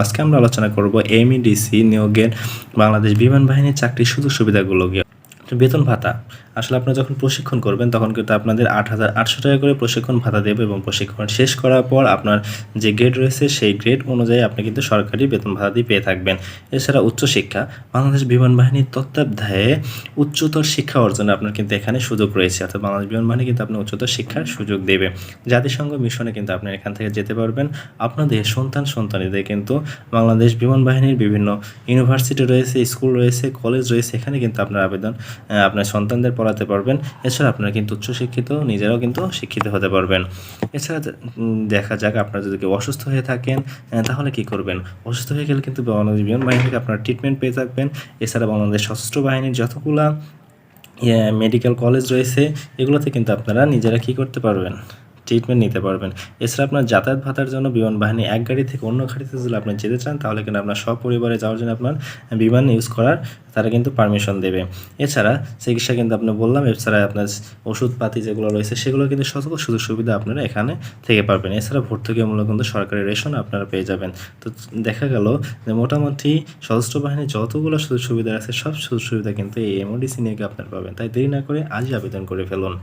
আজকে আমরা আলোচনা করব এমইডিসি নিয়োগের বাংলাদেশ বিমান বাহিনীর চাকরির সুযোগ সুবিধাগুলো বেতন ভাতা আসলে আপনারা যখন প্রশিক্ষণ করবেন, তখন কিন্তু আপনাদের আট হাজার আটশো টাকা করে প্রশিক্ষণ ভাতা দেবে এবং প্রশিক্ষণ শেষ করার পর আপনার যে গ্রেড রয়েছে, সেই গ্রেড অনুযায়ী আপনি কিন্তু সরকারি বেতন ভাতা দিয়ে পেয়ে থাকবেন। এছাড়া উচ্চশিক্ষা, বাংলাদেশ বিমান বাহিনীর তত্ত্বাবধায়ে উচ্চতর শিক্ষা অর্জনে আপনার কিন্তু এখানে সুযোগ রয়েছে। অর্থাৎ বাংলাদেশ বিমান বাহিনী কিন্তু আপনার উচ্চতর শিক্ষার সুযোগ দেবে। জাতিসংঘ মিশনে কিন্তু আপনি এখান থেকে যেতে পারবেন। আপনাদের সন্তান সন্তানীদের কিন্তু বাংলাদেশ বিমান বাহিনীর বিভিন্ন ইউনিভার্সিটি রয়েছে, স্কুল রয়েছে, কলেজ রয়েছে, এখানে কিন্তু আপনার আবেদন আপনার সন্তানদের পড়াতে পারবেন। এছাড়া আপনারা কিন্তু উচ্চশিক্ষিত নিজেরাও কিন্তু শিক্ষিত হতে পারবেন। এছাড়া দেখা যাক আপনারা যদি কেউ অসুস্থ হয়ে থাকেন তাহলে কি করবেন? অসুস্থ হয়ে গেলে কিন্তু বাংলাদেশ বিমান বাহিনী থেকে আপনারা ট্রিটমেন্ট পেয়ে থাকবেন। এছাড়া বাংলাদেশ সশস্ত্র বাহিনীর যতগুলা মেডিকেল কলেজ রয়েছে, এগুলোতে কিন্তু আপনারা নিজেরা কি করতে পারবেন? ট্রিটমেন্ট নিতে পারবেন। এছাড়া আপনার যাতায়াত ভাতার জন্য বিমান বাহিনী এক গাড়ি থেকে অন্য গাড়িতে যদি আপনি যেতে চান, তাহলে কিন্তু আপনার সপরিবারে যাওয়ার জন্য আপনার বিমান ইউজ করার তারা কিন্তু পারমিশন দেবে। এছাড়া চিকিৎসা কিন্তু আপনি বললাম, এছাড়া আপনার ওষুধপাতি যেগুলো রয়েছে, সেগুলো কিন্তু সকল সুযোগ সুবিধা আপনারা এখানে থেকে পারবেন। এছাড়া ভর্তুকিমূলক কিন্তু সরকারি রেশন আপনারা পেয়ে যাবেন। তো দেখা গেল যে মোটামুটি সশস্ত্র বাহিনীর যতগুলো সুযোগ সুবিধা আছে, সব সুযোগ সুবিধা কিন্তু এই এমওডিসি নিয়ে আপনার পাবেন। তাই দেরি না করে আজই আবেদন করে ফেলুন।